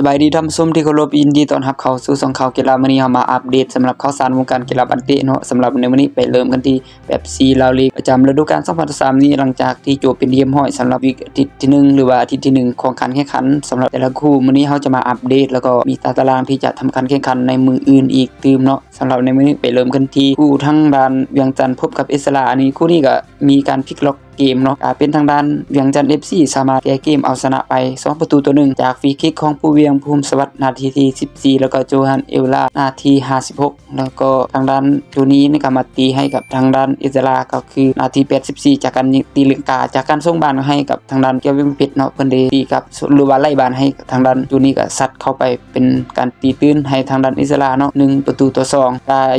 สบายดีท่านผู้ชมที่เคารพยินดีต้อนรับเข้าสู่สองข่าวกีฬามื้อนี้เฮามาอัปเดตสำหรับข่าวสารวงการกีฬาบันเตะเนาะสำหรับในมื้อนี้ไปเริ่มกันที่แบบซีลาวลีกประจำฤดูกาล2023นี้หลังจากที่จบเป็นที่ยบร้อยสำหรับวีคอาทิตย์ที่หนึ่งหรือว่าอาทิตย์ที่หนึ่งของการแข่งขันสำหรับแต่ละคู่มื้อนี้เฮาจะมาอัปเดต แล้วก็มีตารางที่จะทำการแข่งขันในมืออื่นอีกตืมเนาะสำหรับในมื้อนี้ไปเริ่มกันที่คู่ทั้งด้านเวียงจันทร์พบกับเอสลาอันนี้คู่นี้ก็มีการพลิกล็อก เกมเนาะเป็นทางด้านเวียงจันทร์ FC สามารถแก้เกมเอาชนะไป 2 ประตูต่อหนึ่งจากฟรีคิกของผู้เวียงภูมิสวัสดิ์นาทีที่ 14 แล้วก็โจฮันเอลลานาที 56 แล้วก็ทางด้านตัวนี้นี่ก็มาตีให้กับทางด้านอิสราก็คือนาที 84 จากการตีลังกา จากการส่งบอลให้กับทางด้านเกียววิมเพชรเนาะเพิ่นได้ตีกับหรือว่าไล่บอลให้ทางด้านตัวนี้ก็ซัดเข้าไปเป็นการตีตื้นให้ทางด้านอิสราเนาะหนึ่งประตูต่อสอง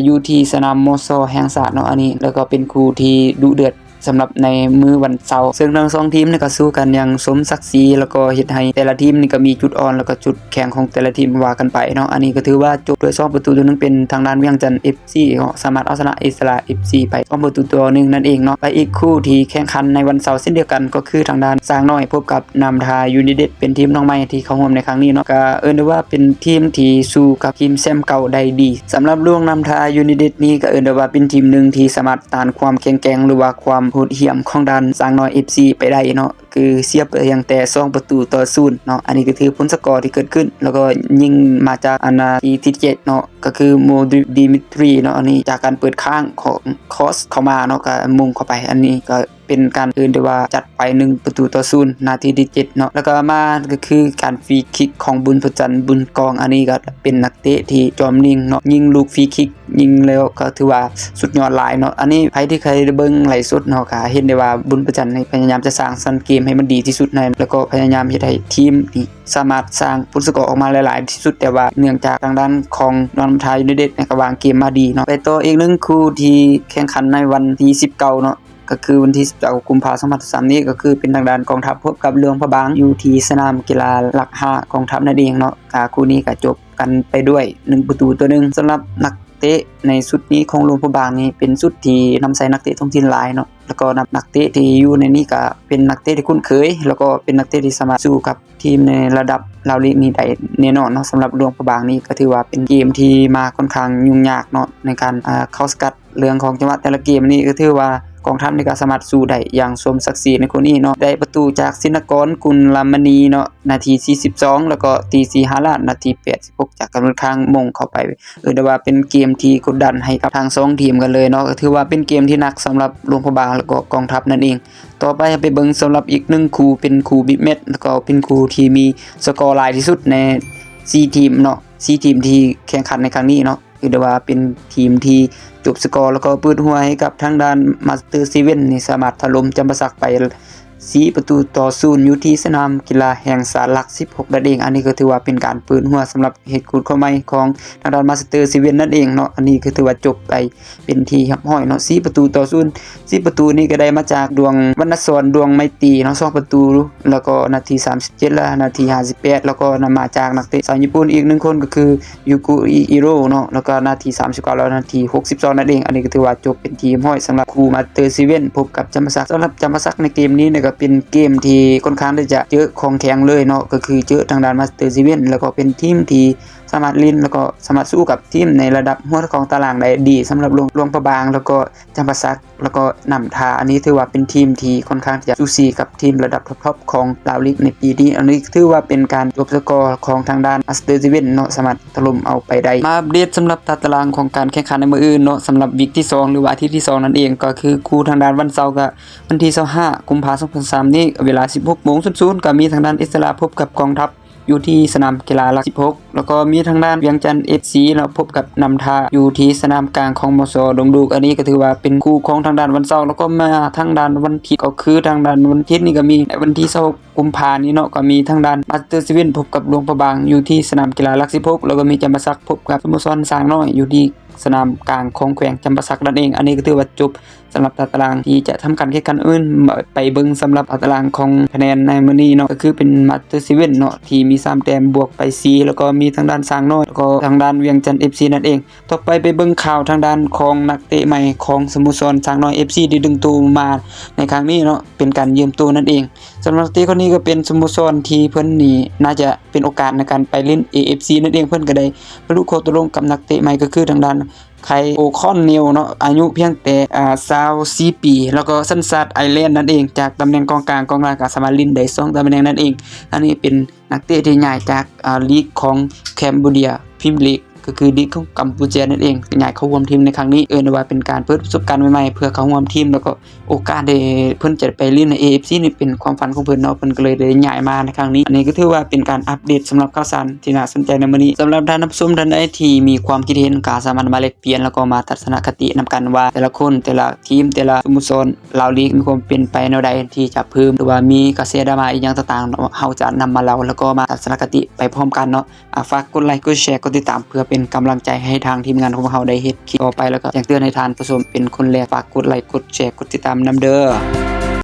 อยู่ที่สนามโมโซแห่งศาสเนาะอันนี้ แล้วก็เป็นคู่ที่ดุเดือด สำหรับในมือวันเสาร์ซึ่งทั้งสองทีมนี่ก็สู้กันอย่างสมศักดิ์ศรีแล้วก็เฮ็ดให้แต่ละทีมนี่ก็มีจุดอ่อนแล้วก็จุดแข็งของแต่ละทีมว่ากันไปเนาะอันนี้ก็ถือว่าจบด้วย2ประตูตัวหนึงเป็นทางด้านเวียงจันทร์ FC ก็สามารถเอาชนะอิสรา FC ไป2ประตูตัวหนึงนั่นเองเนาะไปอีกคู่ที่แข่งขันในวันเสาร์เช่นเดียวกันก็คือทางด้านสร้างน้อยพบกับนำทายูไนเต็ดเป็นทีมน้องใหม่ที่เข้าร่วมในครั้งนี้เนาะก็เอิ้นได้ว่าเป็นทีมที่สู้กับทีมแชมเก่าได้ดีสำหรับล่วงนำทายูไนเต็ดนี่ก็เอิ้นได้ว่าเป็นทีมหนึงที่สามารถต้านความแข็งแกร่งหรือว่าความโหดเหี้ยมของดันสร้างน้อย FC ไปได้เนาะคือเสียเพียงแต่2ประตูต่อศูนย์เนาะอันนี้ก็ถือผลสกอร์ที่เกิดขึ้น แล้วก็ยิงมาจากอนาทีที่7เนาะก็คือโมดิดิมิทรีเนาะอันนี้จากการเปิดข้างของคอสเข้ามาเนาะก็มุงเข้าไป อันนี้ก็เป็นการอื่นได้ว่าจัดไป 1 ประตูต่อศูนย์นาทีที่7เนาะแล้วก็มาก็คือการฟรีคิกของบุญประจันทร์บุญกองอันนี้ก็เป็นนักเตะที่จอมนิ่งเนาะยิงลูกฟรีคิกยิงแล้วก็ถือว่าสุดยอดหลายเนาะอันนี้ใครที่เคยเบิ่งไหลฟ์สดเนาะก็เห็นได้ว่าบุญประจันทร์พยายามจะสร้างสรรค์เกมให้มันดีที่สุดในแล้วก็พยายามเฮ็ดให้ทีมนี่สามารถสร้างผลสกอร์ออกมาหลายๆ ที่สุดแต่ว่าเนื่องจากทางด้านของนอนทายยูไนเต็ดเนี่ยก็วางเกมมาดีเนาะไปต่ออีกหนึ่งคู่ที่แข่งขันในวันที่19เนาะก็คือวันที่19กุมภาพันธ์2023นี้ก็คือเป็นทางด้านกองทัพพบกับเรืองพระบางอยู่ที่สนามกีฬาหลัก5กองทัพนั่นเองเนาะกาคู่นี้ก็จบกันไปด้วย 1 ประตูตัวหนึ่งสำหรับนัก เตะในชุดนี้ของลวงพระบางนี่เป็นชุดที่นำใส่นักเตะท้องถิ่นหลายเนาะแล้วก็นับนักเตะที่อยู่ในนี้ก็เป็นนักเตะที่คุ้นเคย แล้วก็เป็นนักเตะที่สามารถสู้กับทีมในระดับลาวลีกนี้ได้แน่นอนเนาะสำหรับลวงพระบางนี่ก็ถือว่าเป็นเกมที่มาค่อนข้างยุ่งยากเนาะในการเข้าสกัดเรื่องของจังหวะแต่ละเกมนี่ก็ถือว่า กองทัพในี่ก็สามารถสู้ได้อย่างสมศักดิ์ศรีในคนนี้เนาะได้ประตูจากสินกรกุลลามณีเนาะนาที 42 แล้วก็ตีซีฮาลาดนาที 86 จากการเดินทางมงเข้าไปเออได้ว่าเป็นเกมที่กดดันให้กับทางสองทีมกันเลยเนาะก็ถือว่าเป็นเกมที่หนักสำหรับหลวงพระบางแล้วก็กองทัพนั่นเอง ต่อไปไปเบิงสำหรับอีกหนึ่งคู่เป็นคู่บิ๊กเม็ดแล้วก็เป็นคู่ที่มีสกอร์ลายที่สุดใน4ทีมเนาะ4ทีมที่แข่งขันในครั้งนี้เนาะ คือได้ว่าเป็นทีมที่จบสกอร์แล้วก็ปืดหัวให้กับทางด้านมาสเตอร์ซีเว่นนี่สามารถถล่มจำปาสักไป 4ประตูต่อศูนย์อยู่ที่สนามกีฬาแห่งสารหลัก 16นั่นเอง อันนี้ก็ถือว่าเป็นการปิดหัวสำหรับเหตุกูดข้าใหม่ของทางด้านมาสเตอร์ซีเว่นนั่นเองเนาะ อันนี้ก็ถือว่าจบไปเป็นที่หับห้อยเนาะ4ประตูต่อศูนย์4ประตูนี้ก็ได้มาจากดวงวรรณสอนดวงไมตีเนาะ2ประตู แล้วก็นาที 37 และนาที 58 แล้วก็นำมาจากนักเตะสาวญี่ปุ่นอีกหนึ่งคนก็คือยูกุอิโร่เนาะ แล้วก็นาที 39 แล้วนาที 62 นั่นเอง อันนี้ก็ถือว่าจบเป็นทีมห้อยสำหรับคูมาสเตอร์ซีเวนพบกับจำปาสักสำหรับจำปาสักในเกมนี้เนี่็เป็นเกมที่ค่อนข้างที่จะเจอของแข็งเลยเนาะก็คือเจอทางด้านมาสเตอร์ซีเว่นแล้วก็เป็นทีมที่ สามารถลินแล้วก็สามารถสู้กับทีมในระดับหัวของตารางได้ดีสำหรับลวงลวงประบาง แล้วก็จำปาสัก แล้วก็นำทาอันนี้ถือว่าเป็นทีมที่ค่อนข้างจะสูสีกับทีมระดับท็อปๆของลาวลีกในปีนี้อันนี้ถือว่าเป็นการจบสกอร์ของทางด้านมาสเตอร์ซีเวนเนาะสามารถถล่มเอาไปได้มาอัปเดตสำหรับตารางของการแข่งขันในมืออื่นเนาะสำหรับวิกที่สองหรือว่าอาทิตย์ที่สองนั่นเองก็คือคู่ทางด้านวันเสาร์ก็วันที่25กุมภาพันธ์2023นี้เวลา 16โมง00ก็มีทางด้านอิสราพบกับกองทัพ อยู่ที่สนามกีฬาหลัก 16 แล้วก็มีทางด้านเวียงจันทร์เอฟซีเราพบกับนำทาอยู่ที่สนามกลางของมอสอดงดูกอันนี้ก็ถือว่าเป็นคู่ของทางด้านวันเสาร์แล้วก็มาทางด้านวันอาทิตย์ก็คือทางด้านวันอาทิตย์นี่ก็มีในวันที่20กุมภานี้เนาะก็มีทางด้านมาสเตอร์ซีเว่นพบกับหลวงพระบางอยู่ที่สนามกีฬาหลัก 16 แล้วก็มีจำปาสักพบกับสโมสรสางน้อยอยู่ที่ สนามกลางของแขวงจำปาสักนั่นเอง อันนี้ก็ถือว่าจบสำหรับตารางที่จะทำการแข่งขันอื่นไปเบิ่งสำหรับตารางของคะแนนในมื้อนี้เนาะก็คือเป็นมาสเตอร์ซีเว่นเนาะที่มี3แต้มบวกไป 4 แล้วก็มีทางด้านสางน้อยแล้วก็ทางด้านเวียงจันทร์ FC นั่นเอง ต่อไปไปเบิ่งข่าวทางด้านของนักเตะใหม่ของสโมสรสางน้อย FC ที่ดึงตัวมาในครั้งนี้เนาะเป็นการยืมตัวนั่นเองสำหรับนักเตะคนนี้ก็เป็นสโมสรที่เพิ่นนี่น่าจะเป็นโอกาสในการไปเล่น AFC นั่นเองเพิ่อนก็ได้บรรลุข้อตกลงกับนักเตะใหม่ก็คือทางด้านไคโอคอนเนลเนาะอายุเพียงแต่อ่า24ปี แล้วก็สัญชาติไอแลนด์นั่นเอง จากตำแหน่งกองกลางกองหลังก็สามารถเล่นได้สองตำแหน่งนั่นเอง อันนี้เป็นนักเตะที่ย้ายจากอ่าลีกของแคมบูเดียพรีเมียร์ลีก ก็คือลีกของกัมพูชานั่นเองย้ายเข้าร่วมทีมในครั้งนี้เอินว่าเป็นการเปิดประสบการณ์ใหม่ๆเพื่อเข้าร่วมทีมแล้วก็โอกาสได้เพิ่นจะไปเล่นใน AFC นี่เป็นความฝันของเพิ่นเนาะเพิ่นก็เลยได้ย้ายมาในครั้งนี้ อันนี้ก็ถือว่าเป็นการอัปเดตสำหรับข่าวสารที่น่าสนใจในมื้อนี้สำหรับท่านผู้ชมท่านใดที่มีความคิดเห็นก็สามารถมาแลกเปลี่ยนแล้วก็มาทัศนคตินํกันว่า แต่ละคนแต่ละทีมแต่ละสโมสรลาวลีกมีความเป็นไปแนวใดที่จะเพิ่มหรือว่ามีกระแสดราม่าอีหยังต่างๆเนาะเฮาจะนำมาเล่าแล้วก็มาทัศนคติไปพร้อมกันเนาะฝากกดไลค์กดแชร์กดติดตามเพื่อเป็นกำลังใจให้ทางทีมงานของเราได้เฮ็ดคลิปต่อไปแล้วก็แจ้งเตือนให้ทานผู้ชมเป็นคนแรกฝากกดไลค์กดแชร์กดติดตามนํเด้อ